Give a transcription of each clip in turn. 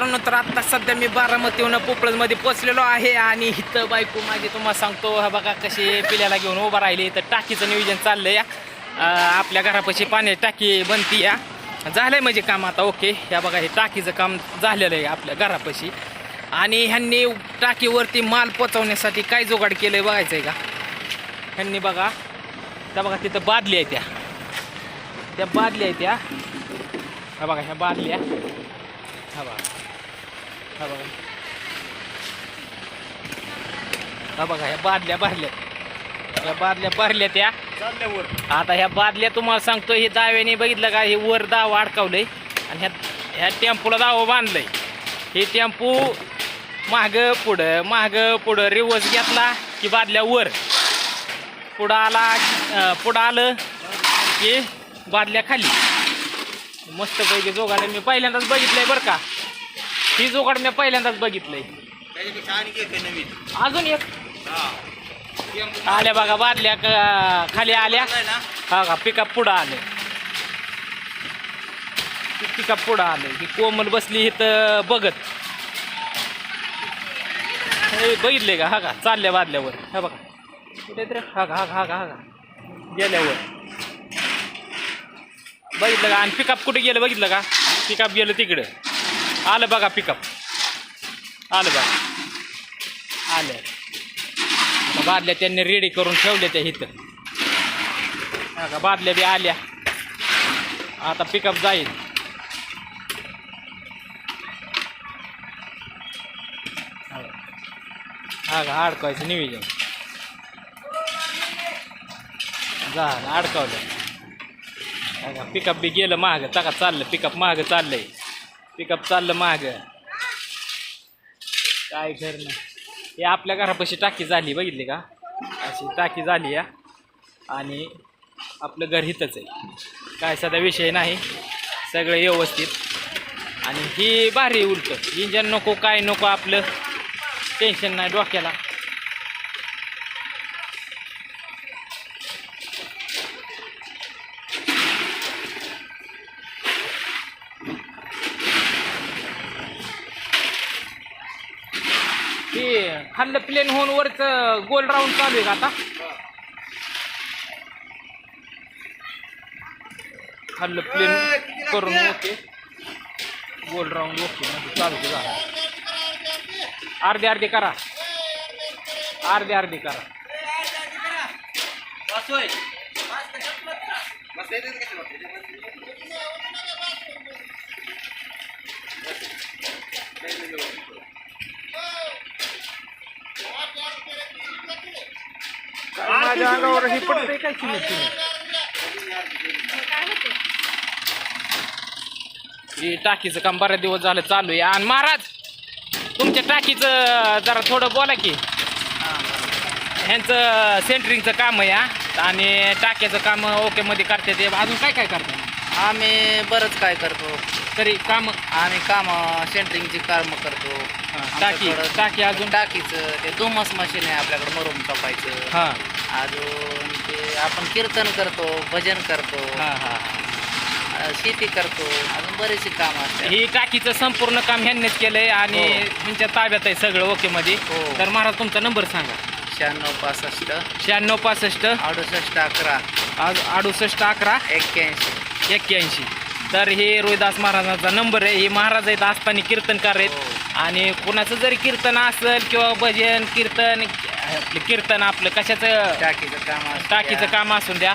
मित्रांनो तर आत्ता सध्या मी बारामतीहून पोपळमध्ये पोचलेलो आहे आणि इथं बायको माझी तुम्हाला सांगतो हा बघा कशी पिल्याला घेऊन उभा राहिली. इथं टाकीचं नियोजन चाललंय. या आपल्या घरापाशी पाण्याची टाकी बनती या झालंय म्हणजे काम आता ओके. या बघा हे टाकीचं काम झालेलं आहे आपल्या घरापाशी. आणि ह्यांनी टाकीवरती माल पोचवण्यासाठी काय जोगाड केलंय बघायचं आहे का? ह्यांनी बघा त्या बघा तिथं बादली आहे त्या. त्या बादल्या आहेत त्या. हा बघा ह्या बादल्या हा बघा. हा बघा हा बघा ह्या बादल्या भरल्या ह्या बादल्या भरल्या त्या. आता ह्या बादल्या तुम्हाला सांगतो हे दाव्याने बघितलं का? हे वर दाव अडकावलंय आणि ह्या ह्या टेम्पूला दाव बांधलंय. हे टेम्पू माग पुढं माग पुढं रिवर्स घेतला की बादल्या वर. पुढं आला पुढं आलं की बादल्या खाली. मस्त पैकी जोगाड मी पहिल्यांदाच बघितलंय बरं का. ही जोगाड मी पहिल्यांदाच बघितलंय. त्याच्यापेक्षा आणखी एक आहे नवीन. अजून एक? हा. आल्या बघा बादल्या क- खाली आल्या. आहे ना. हा का पिकअप पुढं आलं पिकअप पुढं आलं की कोमल बसली इथं बघत. हे बघितले का? हा का चालल्या बादल्यावर. हा बघा. कुठे तर हा का हा का हा का हा. का गेल्यावर. बघितलं का? आणि पिकअप कुठे गेलं? बघितलं का? पिकअप गेलं तिकडं. आलं बघा पिकअप आलं बघा. आलं. आता बादल्या त्यांनी रेडी करून ठेवल्या त्या इथं. हा का बादल्या बी आल्या. आता पिकअप जाईल. हा का अडकवायचं निवेदन. झालं अडकवलं. पिकअप बी गेलं महाग तका चाललं पिकअप मागं चाललंय. पिकअप चाललं मागं. काय करणं हे आपल्या घरापाशी टाकी झाली बघितली का? अशी टाकी झाली या आणि आपलं घर इथंच आहे. काय साधा विषय नाही. सगळं व्यवस्थित. आणि ही भारी उलट. इंजन नको काय नको आपलं. टेन्शन नाही डोक्याला ते खाल्लं प्लेन होऊन वरच गोल राऊंड चालू आहे का आता? खाल्लं प्लेन करून ओके गोल राऊंड ओके म्हणजे चालू झालं अर्धे अर्धे करा. अर्धे अर्धे करा. माझ्या अंगावर हे पडतंय काय हे टाकीचं काम बऱ्याच दिवस झालं चालू आहे. आणि महाराज तुमच्या टाकीचं जरा थोडं बोला की. ह्यांचं सेंटरिंगचं काम आहे हा. आणि टाक्याचं काम ओके मध्ये करते ते. अजून काय काय करते? आम्ही बरंच काय करतो. तरी काम आम्ही काम सेंटरिंगची काम करतो. टाकी आमच्याकडं टाकी अजून. टाकीचं ते दुमस मशीन आहे आपल्याकडे मरून टोकायचं हां. अजून ते आपण कीर्तन करतो भजन करतो. हां हां अं, शेती करतो. अजून बरेचसे काम असतात. ही टाकीचं संपूर्ण काम ह्यांनीच केलंय आणि हो. तुमच्या ताब्यात आहे सगळं ओके मध्ये. हो. तर महाराज तुमचा नंबर सांगा. शहाण्णव पासष्ट. शहाण्णव पासष्ट. अडुसष्ट अकरा. आज अडुसष्ट अकरा. एक्क्याऐंशी. एक्क्याऐंशी. तर हे रोहिदास महाराजांचा नंबर आहे. हे महाराज आहेत असताना कीर्तनकार आहेत. आणि कोणाचं जरी कीर्तन असेल किंवा भजन कीर्तन आपलं कीर्तन आपलं कशाचं? टाकीचं काम. टाकीचं काम असून द्या.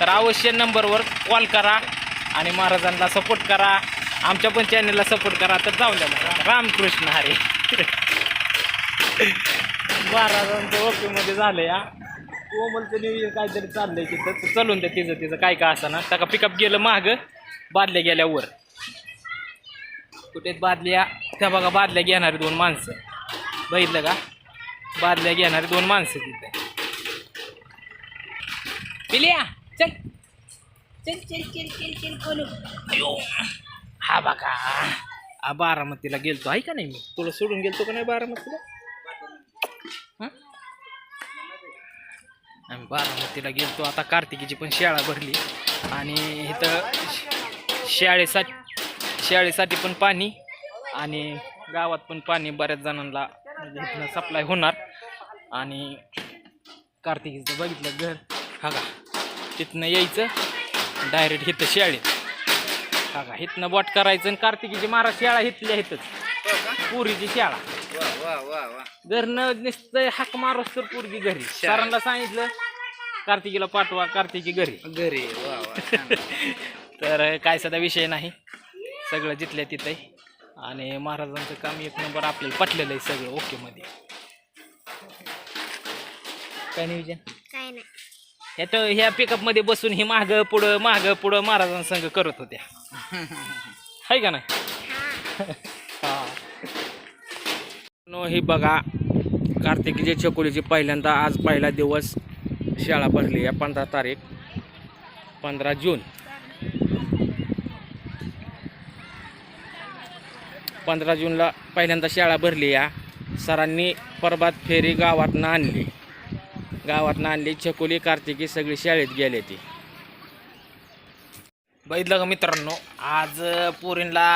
तर अवश्य नंबरवर कॉल करा आणि महाराजांना सपोर्ट करा. आमच्या पण चॅनलला सपोर्ट करा. तर जाऊन द्या रामकृष्ण हरे. महाराजांचं ओकेमध्ये झालं या कोमलचं नियोजन काहीतरी चाललंय तिथं. तर चालून द्या तिचं तिचं. काय काय असं ना. त्या पिकअप गेलं माग. बादल्या गेल्यावर. कुठे बादल्या? त्या बघा बादल्या घेणारे दोन माणसं. बघितलं का? बादल्या घेणारे दोन माणसं तिथे. पिलिया चल. चल चल चल चल चल कोण अयो हा बघा. हा बारामतीला गेलतो. आहे का नाही मी? तुला सोडून गेलतो का नाही बारामतीला? आम्ही बारामतीला गेलतो. आता कार्तिकीची पण शाळा भरली. आणि इथं शाळेसाठी शाळेसाठी पण पाणी आणि गावात पण पाणी बऱ्याच जणांना म्हणजे सप्लाय होणार. आणि कार्तिकीचं बघितलं घर हा का तिथनं यायचं डायरेक्ट इथं शाळेत. हा का इथनं बॉट करायचं आणि कार्तिकीची महाराज शाळा इथल्या इथंच. हो का पुरीची शाळा. घरनं नुसतं हाक मारोस तर पोरगी घरी. सरांना सांगितलं कार्तिकीला पाठवा कार्तिकी घरी. घरी. तर काय सध्या विषय नाही. सगळं जिथल्या तिथं आणि महाराजांचं काम एक नंबर आपल्याला पटलेलं आहे सगळं. ओके मध्ये. काय नियोजन काय नाही. ह्या पिकअपमध्ये बसून ही माग पुढं माग पुढं महाराजांसंग करत होत्या. हाय का नाही? हा. नो ही बघा कार्तिकीचे चकोलीची पहिल्यांदा आज पहिला दिवस शाळा भरली आहे पंधरा तारीख पंधरा जून. पंधरा जूनला पहिल्यांदा शाळा भरली या. सरांनी परबात फेरी गावातनं आणली. गावातनं आणली. छकोली कार्तिकी सगळी शाळेत गेले ती. बघितलं का मित्रांनो आज पोरींला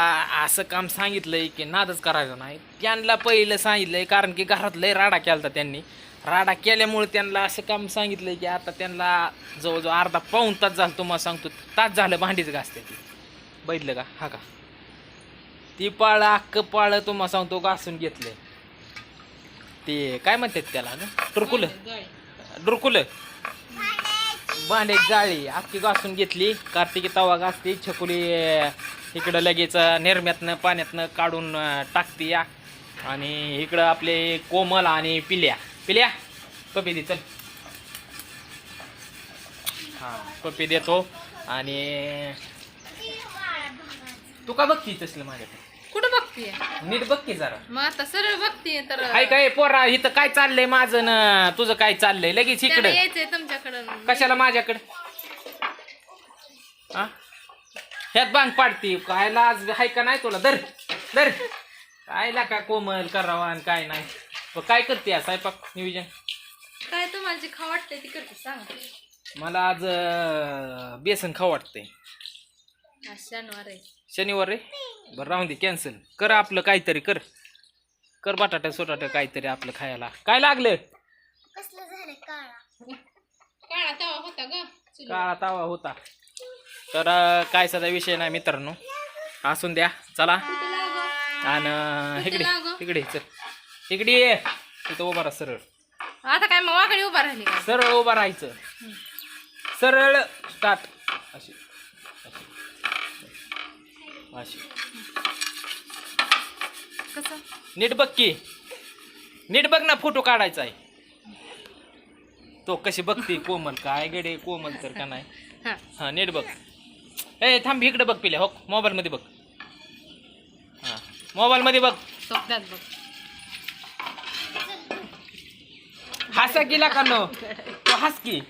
असं काम सांगितलंय की नादच करायचं नाही. त्यांना पहिलं सांगितलंय कारण की घरात लय राडा केला त्यांनी. राडा केल्यामुळे त्यांना असं काम सांगितलंय की आता त्यांना जवळजवळ अर्धा पाऊण तास झालं तुम्हाला सांगतो तास झालं भांडीच घासते ती. बघितलं का? हा का? ती पाळ अख्खं पाळ तुम्हाला सांगतो घासून घेतलंय ते काय म्हणतात त्याला? डुरकुल. डुरकुल. भांडे जाळी अख्खी घासून घेतली. कार्तिकी तवा घासते छकुली इकडं लगेच निर्म्यातनं पाण्यातनं काढून टाकते या. आणि इकडं आपले कोमल आणि पिल्या. पिल्या? कपी दे चल. हां कपी देतो. आणि तू का बघती तसलं माझ्याकडे? बघतीये. नीट बघ की जरा. मग आता सरळ बघतीये तर. काय काय पोरा इथं काय चाललंय माझं न? तुझं काय चाललंय? लगेच त्याला इकडं. यायचंय तुमच्याकडं. कशाला माझ्याकडे? हा ह्यात बांग पाडती. काय लाज हाय का नाही तुला? दर दर काय का कोमल करावा आणि काय नाही. मग काय करते या स्वयंपाक नियोजन? काय तुम्हाला जे खा वाटतंय ती करते सांग. मला आज अं, बेसन खाऊ वाटतंय. आज शनिवार आहे. शनिवार रे? बरं राहून दे कॅन्सल कर आपलं काहीतरी कर. कर बटाटा सोटाटा काहीतरी आपलं खायला. काय लागलं? कसलं झालं काळा? काळा तवा होता ग काळा तावा होता. तर अं, काय सध्या विषय नाही मित्रांनो. असून द्या चला. आणि इकडे? इकडे चल. इकडे ये. तिथं उभा राहा सरळ. आता काय मग वाकडी उभा राहिली का? सरळ उभा राहायचं. सरळ स्टार्ट अशी. अशी. कसं? नीट बघ की. नीट बघ ना फोटो काढायचा आहे. तो कशी बघते कोमल काय गडे कोमल तर का नाही. हा. हा नीट बघ. ए थांब इकडे बघ पिल्या हो मोबाईलमध्ये बघ. हां मोबाईलमध्ये बघ. सोपद्यात बघ. हसा गेला का नो? तो हस की.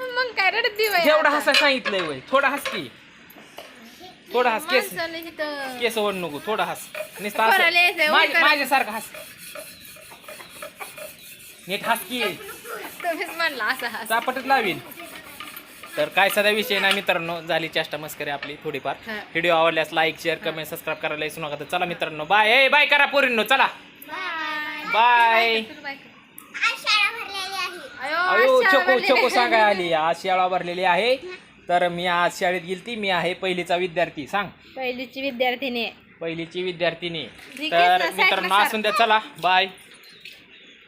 मग काय रडत दिवाय जेवढा हसा सांगितलंय वय. थोडा हस की. थोडा हस केस. केस ओढ नको थोडा हस. नुसतं. माझ्यासारखं हस. नीट हस की. हा चापटच लावीन. तर काय सध्या विषय नाही मित्रांनो झाली चेष्टा मस्करी आपली थोडीफार. हा. व्हिडिओ आवडल्यास लाईक शेअर कमेंट सबस्क्राईब करायला विसरू नका तर चला मित्रांनो बाय ए बाय करा पोरींनो चला. बाय आज शाळा भरलेली आहे. अयो, चोको आहे. सांगाय आली. आज शाळा भरलेली आहे. तर मी आज शाळेत गेलती मी आहे पहिलीचा विद्यार्थी सांग पहिलीची विद्यार्थिनी. पहिलीची विद्यार्थिनी तर मित्रांनो. असून द्या चला बाय